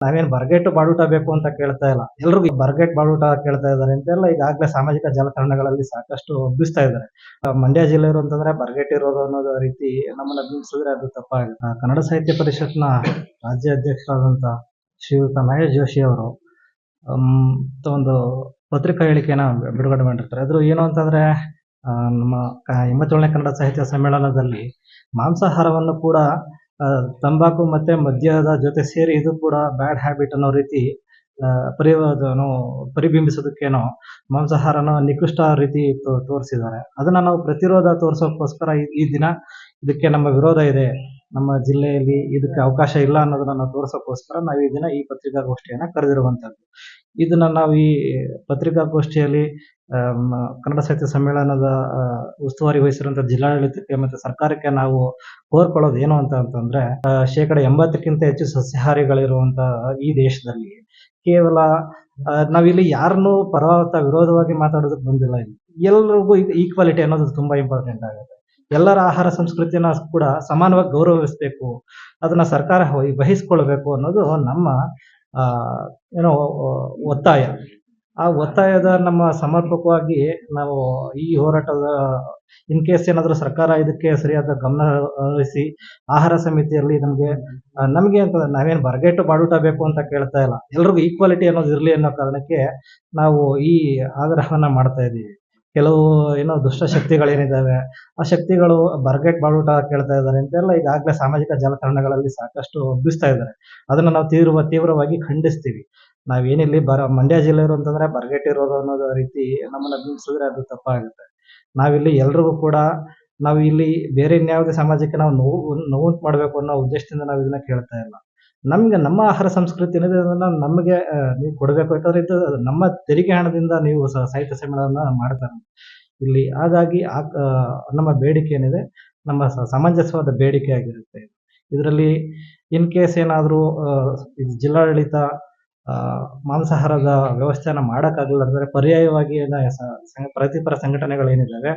ನಾವೇನ್ ಬರ್ಗೆಟ್ ಬಾಡೂಟ ಬೇಕು ಅಂತ ಕೇಳ್ತಾ ಇಲ್ಲ. ಎಲ್ರಿಗೂ ಬರ್ಗೇಟ್ ಬಾಡೂಟ ಕೇಳ್ತಾ ಇದ್ದಾರೆ ಅಂತೆಲ್ಲ ಈಗಾಗಲೇ ಸಾಮಾಜಿಕ ಜಾಲತಾಣಗಳಲ್ಲಿ ಸಾಕಷ್ಟು ಒಬ್ಬಿಸ್ತಾ ಇದ್ದಾರೆ. ಮಂಡ್ಯ ಜಿಲ್ಲೆಯವರು ಅಂತಂದ್ರೆ ಬರ್ಗೇಟ್ ಇರೋದು ಅನ್ನೋದು ರೀತಿ ನಮ್ಮನ್ನ ಬಿಂಬಿಸಿದ್ರೆ ಅದು ತಪ್ಪಾಗುತ್ತೆ ಕನ್ನಡ ಸಾಹಿತ್ಯ ಪರಿಷತ್ನ ರಾಜ್ಯ ಅಧ್ಯಕ್ಷರಾದಂತ ಶ್ರೀಯುತ ಮಹೇಶ್ ಜೋಶಿ ಅವರು ಒಂದು ಪತ್ರಿಕಾ ಹೇಳಿಕೆನ ಬಿಡುಗಡೆ ಮಾಡಿರ್ತಾರೆ. ಅದ್ರ ಏನು ಅಂತಂದ್ರೆ ನಮ್ಮ ಎಂಬತ್ತೇಳನೇ ಕನ್ನಡ ಸಾಹಿತ್ಯ ಸಮ್ಮೇಳನದಲ್ಲಿ ಮಾಂಸಾಹಾರವನ್ನು ಕೂಡ ತಂಬಾಕು ಮತ್ತೆ ಮದ್ಯದ ಜೊತೆ ಸೇರಿ ಇದು ಕೂಡ ಬ್ಯಾಡ್ ಹ್ಯಾಬಿಟ್ ಅನ್ನೋ ರೀತಿ ಪರಿ ಪರಿಬಿಂಬಿಸೋದಕ್ಕೇನೋ ಮಾಂಸಾಹಾರನ ನಿಕೃಷ್ಟ ರೀತಿ ತೋರಿಸಿದ್ದಾರೆ. ಅದನ್ನ ನಾವು ಪ್ರತಿರೋಧ ತೋರಿಸೋಕ್ಕೋಸ್ಕರ ಈ- ಈ ದಿನ ಇದಕ್ಕೆ ನಮ್ಮ ವಿರೋಧ ಇದೆ. ನಮ್ಮ ಜಿಲ್ಲೆಯಲ್ಲಿ ಇದಕ್ಕೆ ಅವಕಾಶ ಇಲ್ಲ ಅನ್ನೋದನ್ನ ನಾವು ತೋರಿಸೋಕ್ಕೋಸ್ಕರ ನಾವು ಈ ದಿನ ಈ ಪತ್ರಿಕಾಗೋಷ್ಠಿಯನ್ನ ಕರೆದಿರುವಂತದ್ದು ಇದನ್ನ ನಾವು ಈ ಪತ್ರಿಕಾಗೋಷ್ಠಿಯಲ್ಲಿ ಕನ್ನಡ ಸಾಹಿತ್ಯ ಸಮ್ಮೇಳನದ ಉಸ್ತುವಾರಿ ವಹಿಸಿರುವಂತಹ ಜಿಲ್ಲಾಡಳಿತಕ್ಕೆ ಮತ್ತೆ ಸರ್ಕಾರಕ್ಕೆ ನಾವು ಕೋರ್ಕೊಳ್ಳೋದು ಏನು ಅಂತ ಅಂತಂದ್ರೆ ಶೇಕಡ ಎಂಬತ್ತಕ್ಕಿಂತ ಹೆಚ್ಚು ಸಸ್ಯಹಾರಿಗಳಿರುವಂತಹ ಈ ದೇಶದಲ್ಲಿ ಕೇವಲ ನಾವಿಲ್ಲಿ ಯಾರನ್ನೂ ಪರವಾದ ವಿರೋಧವಾಗಿ ಮಾತಾಡೋದಕ್ಕೆ ಬಂದಿಲ್ಲ ಎಲ್ರಿಗೂ ಈಕ್ವಾಲಿಟಿ ಅನ್ನೋದು ತುಂಬಾ ಇಂಪಾರ್ಟೆಂಟ್ ಆಗುತ್ತೆ. ಎಲ್ಲರ ಆಹಾರ ಸಂಸ್ಕೃತಿನ ಕೂಡ ಸಮಾನವಾಗಿ ಗೌರವಿಸಬೇಕು, ಅದನ್ನ ಸರ್ಕಾರ ವಹಿ- ವಹಿಸ್ಕೊಳ್ಬೇಕು ಅನ್ನೋದು ನಮ್ಮ ಏನೋ ಒತ್ತಾಯ. ಆ ಒತ್ತಾಯದ ನಮ್ಮ ಸಮರ್ಪಕವಾಗಿ ನಾವು ಈ ಹೋರಾಟದ, ಇನ್ ಕೇಸ್ ಏನಾದರೂ ಸರ್ಕಾರ ಇದಕ್ಕೆ ಸರಿಯಾದ ಗಮನ ಹರಿಸಿ, ಆಹಾರ ಸಮಿತಿಯಲ್ಲಿ ನಮಗೆ ನಮಗೆ ಅಂತ ನಾವೇನು ಬರ್ಗೇಟು ಬಾಡೂಟ ಬೇಕು ಅಂತ ಕೇಳ್ತಾ ಇಲ್ಲ. ಎಲ್ರಿಗೂ ಈಕ್ವಾಲಿಟಿ ಅನ್ನೋದು ಇರಲಿ ಅನ್ನೋ ಕಾರಣಕ್ಕೆ ನಾವು ಈ ಆಗ್ರಹವನ್ನ ಮಾಡ್ತಾ ಇದ್ದೀವಿ ಕೆಲವು ಏನೋ ದುಷ್ಟ ಶಕ್ತಿಗಳು ಏನಿದ್ದಾವೆ ಆ ಶಕ್ತಿಗಳು ಬರ್ಗೆಟ್ ಬಾಡೂಟ ಕೇಳ್ತಾ ಇದ್ದಾರೆ ಅಂತೆಲ್ಲ ಈಗಾಗಲೇ ಸಾಮಾಜಿಕ ಜಾಲತಾಣಗಳಲ್ಲಿ ಸಾಕಷ್ಟು ಒಬ್ಬಿಸ್ತಾ ಇದ್ದಾರೆ. ಅದನ್ನ ನಾವು ತೀವ್ರ, ತೀವ್ರವಾಗಿ ಖಂಡಿಸ್ತೀವಿ. ನಾವೇನಿಲ್ಲಿ ಬರ, ಮಂಡ್ಯ ಜಿಲ್ಲೆ ಜಿಲ್ಲೆಯವರು ಅಂತಂದ್ರೆ ಬರ್ಗೆಟ್ ಇರೋದು ಅನ್ನೋದು ರೀತಿ ನಮ್ಮನ್ನ ಬಿಂಬಿಸಿದ್ರೆ ಅದು ತಪ್ಪಾಗುತ್ತೆ. ನಾವಿಲ್ಲಿ ಎಲ್ರಿಗೂ ಕೂಡ ನಾವು ಇಲ್ಲಿ ಬೇರೆ ಇನ್ಯಾವುದೇ ಸಮಾಜಕ್ಕೆ ನಾವು ನೋವು ನೋವು ಮಾಡಬೇಕು ಅನ್ನೋ ಉದ್ದೇಶದಿಂದ ನಾವು ಇದನ್ನ ಕೇಳ್ತಾ ಇಲ್ಲ. ನಮ್ಗೆ ನಮ್ಮ ಆಹಾರ ಸಂಸ್ಕೃತಿ ಏನಿದೆ ಅದನ್ನ ನಮಗೆ ನೀವು ಕೊಡಬೇಕು. ಯಾಕಂದ್ರೆ ಇದು ನಮ್ಮ ತೆರಿಗೆ ಹಣದಿಂದ ನೀವು ಸಾಹಿತ್ಯ ಸಮ್ಮೇಳನ ಮಾಡ್ತಾರೆ. ಇಲ್ಲಿ ಹಾಗಾಗಿ ಆ ನಮ್ಮ ಬೇಡಿಕೆ ಏನಿದೆ, ನಮ್ಮ ಸಮಂಜಸವಾದ ಬೇಡಿಕೆ ಆಗಿರುತ್ತೆ. ಇದರಲ್ಲಿ ಇನ್ ಕೇಸ್ ಏನಾದರೂ ಜಿಲ್ಲಾಡಳಿತ ಮಾಂಸಾಹಾರದ ವ್ಯವಸ್ಥೆಯನ್ನ ಮಾಡೋಕ್ಕಾಗಲಿಲ್ಲ ಅಂದ್ರೆ ಪರ್ಯಾಯವಾಗಿ ಪ್ರತಿಪರ ಸಂಘಟನೆಗಳು ಏನಿದ್ದಾವೆ ಪ್ರತಿಪರ ಸಂಘಟನೆಗಳೇನಿದ್ದಾವೆ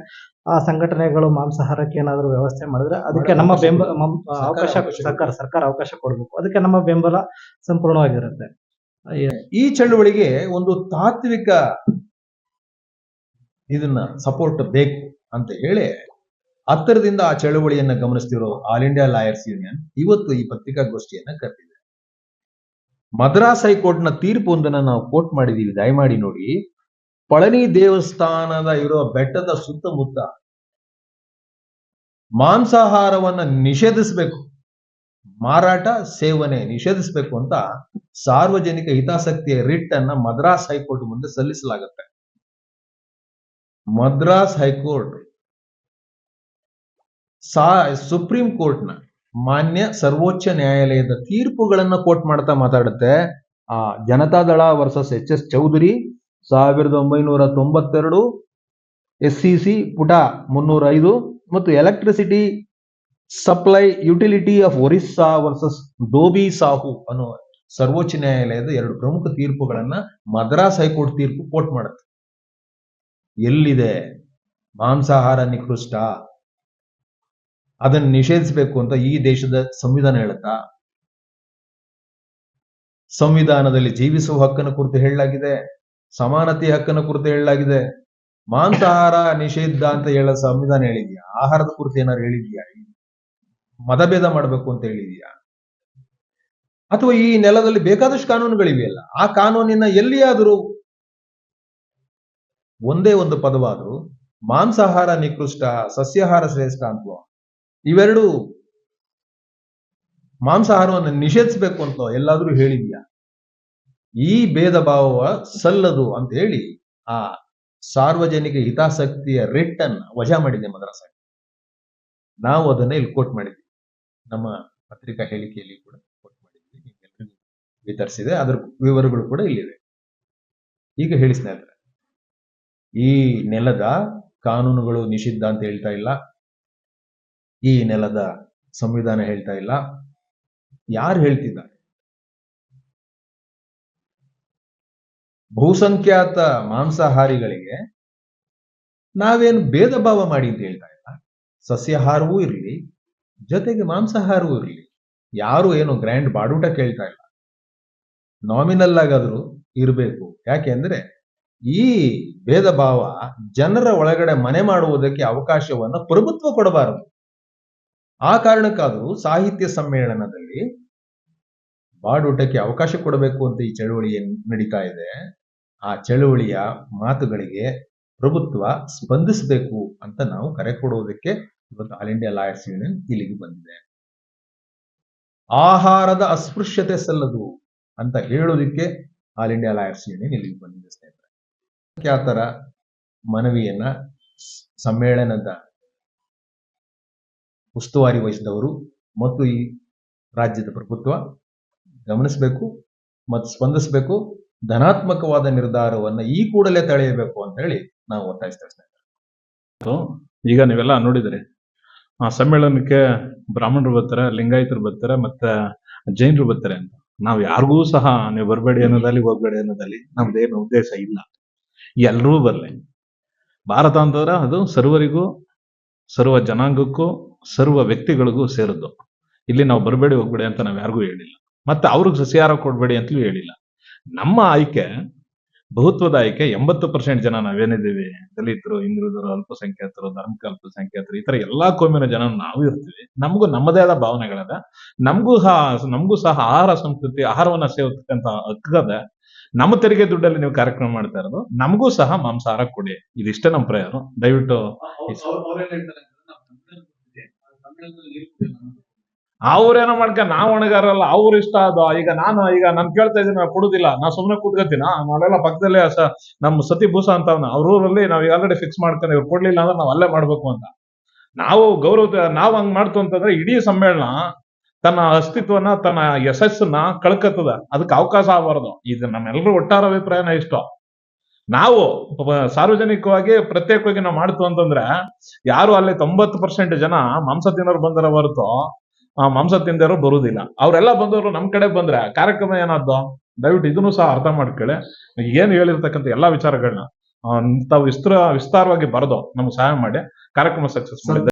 ಆ ಸಂಘಟನೆಗಳು ಮಾಂಸಾಹಾರಕ್ಕೆ ಏನಾದರೂ ವ್ಯವಸ್ಥೆ ಮಾಡಿದ್ರೆ ಅದಕ್ಕೆ ನಮ್ಮ ಬೆಂಬಲ ಅವಕಾಶ ಸರ್ಕಾರ ಸರ್ಕಾರ ಅವಕಾಶ ಕೊಡಬೇಕು. ಅದಕ್ಕೆ ನಮ್ಮ ಬೆಂಬಲ ಸಂಪೂರ್ಣವಾಗಿರುತ್ತೆ. ಈ ಚಳುವಳಿಗೆ ಒಂದು ತಾತ್ವಿಕ ಇದನ್ನ ಸಪೋರ್ಟ್ ಬೇಕು ಅಂತ ಹೇಳಿ ಹತ್ತಿರದಿಂದ ಆ ಚಳುವಳಿಯನ್ನ ಗಮನಿಸ್ತಿರೋ ಆಲ್ ಇಂಡಿಯಾ ಲಾಯರ್ಸ್ ಯೂನಿಯನ್ ಇವತ್ತು ಈ ಪತ್ರಿಕಾಗೋಷ್ಠಿಯನ್ನ ಕರೆದಿದೆ. ಮದ್ರಾಸ್ ಹೈಕೋರ್ಟ್ನ ತೀರ್ಪು ಒಂದನ್ನ ನಾವು ಕೋಟ್ ಮಾಡಿದೀವಿ. ದಯಮಾಡಿ ನೋಡಿ. ಪಳನಿ ದೇವಸ್ಥಾನದ ಇರೋ ಬೆಟ್ಟದ ಸುತ್ತಮುತ್ತ ಮಾಂಸಾಹಾರವನ್ನ ನಿಷೇಧಿಸಬೇಕು. ಮಾರಾಟ, ಸೇವನೆ ನಿಷೇಧಿಸಬೇಕು ಅಂತ ಸಾರ್ವಜನಿಕ ಹಿತಾಸಕ್ತಿಯ ರಿಟ್ ಅನ್ನ ಮದ್ರಾಸ್ ಹೈಕೋರ್ಟ್ ಮುಂದೆ ಸಲ್ಲಿಸಲಾಗುತ್ತೆ. ಮದ್ರಾಸ್ ಹೈಕೋರ್ಟ್ ಸಾ, ಸುಪ್ರೀಂ ಕೋರ್ಟ್ನ ಮಾನ್ಯ ಸರ್ವೋಚ್ಚ ನ್ಯಾಯಾಲಯದ ತೀರ್ಪುಗಳನ್ನ ಕೋಟ್ ಮಾಡ್ತಾ ಮಾತಾಡುತ್ತೆ. ಆ Janata Dal versus H S Chaudhary, ಸಾವಿರದ ಒಂಬೈನೂರ ತೊಂಬತ್ತೆರಡು, ಎಸ್ ಸಿ ಸಿ ಪುಟ ಮುನ್ನೂರ ಐದು ಮತ್ತು electricity supply utility of Orissa versus Dobi Sahu ಅನ್ನೋ ಸರ್ವೋಚ್ಚ ನ್ಯಾಯಾಲಯದ ಎರಡು ಪ್ರಮುಖ ತೀರ್ಪುಗಳನ್ನ ಮದ್ರಾಸ್ ಹೈಕೋರ್ಟ್ ತೀರ್ಪು ಕೋಟ್ ಮಾಡುತ್ತೆ. ಎಲ್ಲಿದೆ? ಮಾಂಸಾಹಾರ ನಿಕೃಷ್ಟ. ಅದನ್ನು ನಿಷೇಧಿಸಬೇಕು ಅಂತ ಈ ದೇಶದ ಸಂವಿಧಾನ ಹೇಳುತ್ತಾ? ಸಂವಿಧಾನದಲ್ಲಿ ಜೀವಿಸುವ ಹಕ್ಕನ್ನು ಕುರಿತು ಹೇಳಲಾಗಿದೆ ಸಮಾನತೆ ಹಕ್ಕನ್ನು ಕುರಿತು ಹೇಳಲಾಗಿದೆ, ಮಾಂಸಾಹಾರ ನಿಷೇಧ ಅಂತ ಹೇಳೋ ಸಂವಿಧಾನ ಹೇಳಿದ್ಯಾ? ಆಹಾರದ ಕುರಿತು ಏನಾದ್ರು ಹೇಳಿದ್ಯಾ? ಮತಭೇದ ಮಾಡಬೇಕು ಅಂತ ಹೇಳಿದ್ಯಾ? ಅಥವಾ ಈ ನೆಲದಲ್ಲಿ ಬೇಕಾದಷ್ಟು ಕಾನೂನುಗಳಿವೆಯಲ್ಲ, ಆ ಕಾನೂನಿನ ಎಲ್ಲಿಯಾದರೂ ಒಂದೇ ಒಂದು ಪದವಾದರೂ, ಮಾಂಸಾಹಾರ ನಿಕೃಷ್ಟ, ಸಸ್ಯಾಹಾರ ಶ್ರೇಷ್ಠ ಅಂತ. ಇವೆರಡು ಮಾಂಸಾಹಾರವನ್ನು ನಿಷೇಧಿಸಬೇಕು ಅಂತ ಎಲ್ಲಾದ್ರೂ ಹೇಳಿದ್ಯಾ? ಈ ಭೇದ ಭಾವ ಸಲ್ಲದು ಅಂತ ಹೇಳಿ ಆ ಸಾರ್ವಜನಿಕ ಹಿತಾಸಕ್ತಿಯ ರಿಟ್ ವಜಾ ಮಾಡಿದೆ ಮದ್ರಾಸ. ನಾವು ಅದನ್ನ ಇಲ್ಲಿ ಕೋಟ್ ಮಾಡಿದ್ವಿ. ನಮ್ಮ ಪತ್ರಿಕಾ ಹೇಳಿಕೆಯಲ್ಲಿ ಕೂಡ ಕೋಟ್ ಮಾಡಿದ್ವಿ. ವಿತರಿಸಿದೆ. ಅದರ ವಿವರಗಳು ಕೂಡ ಇಲ್ಲಿವೆ. ಈಗ ಹೇಳಿ ಸ್ನೇಹಿತರೆ, ಈ ನೆಲದ ಕಾನೂನುಗಳು ನಿಷಿದ್ಧ ಅಂತ ಹೇಳ್ತಾ ಇಲ್ಲ. ಈ ನೆಲದ ಸಂವಿಧಾನ ಹೇಳ್ತಾ ಇಲ್ಲ. ಯಾರು ಹೇಳ್ತಿದ್ದಾರೆ? ಬಹುಸಂಖ್ಯಾತ ಮಾಂಸಾಹಾರಿಗಳಿಗೆ ನಾವೇನು ಭೇದ ಭಾವ ಮಾಡಿ ಅಂತ ಹೇಳ್ತಾ ಇಲ್ಲ. ಸಸ್ಯಾಹಾರವೂ ಇರಲಿ, ಜೊತೆಗೆ ಮಾಂಸಾಹಾರವೂ ಇರಲಿ. ಯಾರು ಏನು ಗ್ರ್ಯಾಂಡ್ ಬಾಡೂಟ ಕೇಳ್ತಾ ಇಲ್ಲ. ನಾಮಿನಲ್ ಆಗಾದ್ರೂ ಇರಬೇಕು. ಯಾಕೆಂದ್ರೆ ಈ ಭೇದ ಭಾವ ಜನರ ಒಳಗಡೆ ಮನೆ ಮಾಡುವುದಕ್ಕೆ ಅವಕಾಶವನ್ನ ಪ್ರಭುತ್ವ ಕೊಡಬಾರದು. ಆ ಕಾರಣಕ್ಕಾದರೂ ಸಾಹಿತ್ಯ ಸಮ್ಮೇಳನದಲ್ಲಿ ಬಾಡೂಟಕ್ಕೆ ಅವಕಾಶ ಕೊಡಬೇಕು ಅಂತ ಈ ಚಳುವಳಿ ನಡೀತಾ ಇದೆ, ಆ ಚಳುವಳಿಯ ಮಾತುಗಳಿಗೆ ಪ್ರಭುತ್ವ ಸ್ಪಂದಿಸಬೇಕು ಅಂತ ನಾವು ಕರೆ ಕೊಡುವುದಕ್ಕೆ ಇವತ್ತು ಆಲ್ ಇಂಡಿಯಾ ಲಾಯರ್ಸ್ ಯೂನಿಯನ್ ಇಲ್ಲಿಗೆ ಬಂದಿದೆ. ಆಹಾರದ ಅಸ್ಪೃಶ್ಯತೆ ಸಲ್ಲದು ಅಂತ ಹೇಳೋದಕ್ಕೆ ಆಲ್ ಇಂಡಿಯಾ ಲಾಯರ್ಸ್ ಯೂನಿಯನ್ ಇಲ್ಲಿಗೆ ಬಂದಿದೆ ಸ್ನೇಹಿತರೆ. ಖ್ಯಾತರ ಮನವಿಯನ್ನ ಸಮ್ಮೇಳನದ ಉಸ್ತುವಾರಿ ವಹಿಸಿದವರು ಮತ್ತು ಈ ರಾಜ್ಯದ ಪ್ರಭುತ್ವ ಗಮನಿಸಬೇಕು ಮತ್ತು ಸ್ಪಂದಿಸಬೇಕು. ಧನಾತ್ಮಕವಾದ ನಿರ್ಧಾರವನ್ನ ಈ ಕೂಡಲೇ ತಳೆಯಬೇಕು ಅಂತ ಹೇಳಿ ನಾವು ಒತ್ತಾಯಿಸ್ತೇವೆ. ಈಗ ನೀವೆಲ್ಲ ನೋಡಿದ್ರಿ, ಆ ಸಮ್ಮೇಳನಕ್ಕೆ ಬ್ರಾಹ್ಮಣರು ಬರ್ತಾರೆ, ಲಿಂಗಾಯತರು ಬರ್ತಾರೆ, ಮತ್ತೆ ಜೈನರು ಬರ್ತಾರೆ ಅಂತ. ನಾವು ಯಾರಿಗೂ ಸಹ ನೀವು ಬರಬೇಡಿ ಅನ್ನೋದಲ್ಲಿ ಹೋಗ್ಬೇಡಿ ಅನ್ನೋದಲ್ಲಿ ನಮ್ದೇನು ಉದ್ದೇಶ ಇಲ್ಲ. ಎಲ್ಲರೂ ಬರಲಿ. ಭಾರತ ಅಂತಂದ್ರೆ ಅದು ಸರ್ವರಿಗೂ, ಸರ್ವ ಜನಾಂಗಕ್ಕೂ ಸರ್ವ ವ್ಯಕ್ತಿಗಳಿಗೂ ಸೇರಿದ್ದು. ಇಲ್ಲಿ ನಾವು ಬರಬೇಡಿ, ಹೋಗ್ಬೇಡಿ ಅಂತ ನಾವು ಯಾರಿಗೂ ಹೇಳಿಲ್ಲ. ಮತ್ತೆ ಅವ್ರಿಗೆ ಸಸ್ಯಾಹಾರ ಕೊಡ್ಬೇಡಿ ಅಂತಲೂ ಹೇಳಿಲ್ಲ. ನಮ್ಮ ಆಯ್ಕೆ, ಬಹುತ್ವದ ಆಯ್ಕೆ ಎಂಬತ್ತು ಪರ್ಸೆಂಟ್ ಜನ ನಾವೇನಿದ್ದೀವಿ, ದಲಿತರು ಹಿಂದುಳಿದರು ಅಲ್ಪಸಂಖ್ಯಾತರು ಧಾರ್ಮಿಕ ಅಲ್ಪಸಂಖ್ಯಾತರು, ಈ ತರ ಎಲ್ಲಾ ಕೋಮಿನ ಜನ ನಾವು ಇರ್ತೀವಿ. ನಮಗೂ ನಮ್ಮದೇ ಆದ ಭಾವನೆಗಳದ. ನಮಗೂ ಸಹ ನಮಗೂ ಸಹ ಆಹಾರ ಸಂಸ್ಕೃತಿ, ಆಹಾರವನ್ನ ಸೇವತಕ್ಕಂತ ಹಕ್ಕದ. ನಮ್ಮ ತೆರಿಗೆ ದುಡ್ಡಲ್ಲಿ ನೀವು ಕಾರ್ಯಕ್ರಮ ಮಾಡ್ತಾ ಇರೋದು, ನಮಗೂ ಸಹ ಮಾಂಸಾಹಾರ ಕೊಡಿ. ಇದಿಷ್ಟೇ ನಮ್ಮ ಪ್ರಯಾಣ. ದಯವಿಟ್ಟು ಅವ್ರೇನೋ ಮಾಡ್ಕ, ನಾವ್ ಒಣಗಾರಲ್ಲ, ಅವ್ರ ಇಷ್ಟ ಅದು. ಈಗ ನಾನು, ಈಗ ನಾನ್ ಕೇಳ್ತಾ ಇದ್ದೀನಿ ಕೊಡುದಿಲ್ಲ. ನಾ ಸುಮ್ನೆ ಕೂತ್ಕೊತೀನ? ನಾವೆಲ್ಲ ಪಕ್ಕದಲ್ಲೇ ಸ ನಮ್ಮ ಸತಿ ಭೂಸ ಅಂತ ಅವ್ನ ಅವ್ರ ಊರಲ್ಲಿ ನಾವ್ ಆಲ್ರೆಡಿ ಫಿಕ್ಸ್ ಮಾಡ್ಕೊಂಡು, ಇವ್ರು ಕೊಡ್ಲಿಲ್ಲ ಅಂದ್ರೆ ನಾವ್ ಅಲ್ಲೇ ಮಾಡ್ಬೇಕು ಅಂತ. ನಾವು ಗೌರವ, ನಾವ್ ಹಂಗ್ ಮಾಡ್ತು ಅಂತಂದ್ರೆ ಇಡೀ ಸಮ್ಮೇಳನ ತನ್ನ ಅಸ್ತಿತ್ವನ, ತನ್ನ ಯಶಸ್ಸನ್ನ ಕಳ್ಕತ್ತದ. ಅದಕ್ಕೆ ಅವಕಾಶ ಆಗಬಾರ್ದು. ಇದು ನಮ್ಮೆಲ್ಲರೂ ಒಟ್ಟಾರ ಅಭಿಪ್ರಾಯನ ಇಷ್ಟ. ನಾವು ಸಾರ್ವಜನಿಕವಾಗಿ ಪ್ರತ್ಯೇಕವಾಗಿ ನಾವು ಮಾಡ್ತು ಅಂತಂದ್ರೆ, ಯಾರು ಅಲ್ಲಿ ತೊಂಬತ್ತು ಪರ್ಸೆಂಟ್ ಜನ ಮಾಂಸ ತಿನ್ನೋರು ಬಂದರ ಹೊರತು, ಆ ಮಾಂಸ ತಿಂದವರು ಬರುವುದಿಲ್ಲ ಅವರೆಲ್ಲ ಬಂದವರು ನಮ್ ಕಡೆ ಬಂದ್ರೆ ಕಾರ್ಯಕ್ರಮ ಏನಾದ್ದು? ದಯವಿಟ್ಟು ಇದನ್ನು ಸಹ ಅರ್ಥ ಮಾಡ್ಕೊಳ್ಳಿ. ಏನು ಹೇಳಿರ್ತಕ್ಕಂಥ ಎಲ್ಲಾ ವಿಚಾರಗಳನ್ನ ತಾವು ವಿಸ್ತಾರ, ವಿಸ್ತಾರವಾಗಿ ಬರೆದು ನಮ್ಗೆ ಸಹಾಯ ಮಾಡಿ, ಕಾರ್ಯಕ್ರಮ ಸಕ್ಸಸ್ ಮಾಡಿದ್ದೆ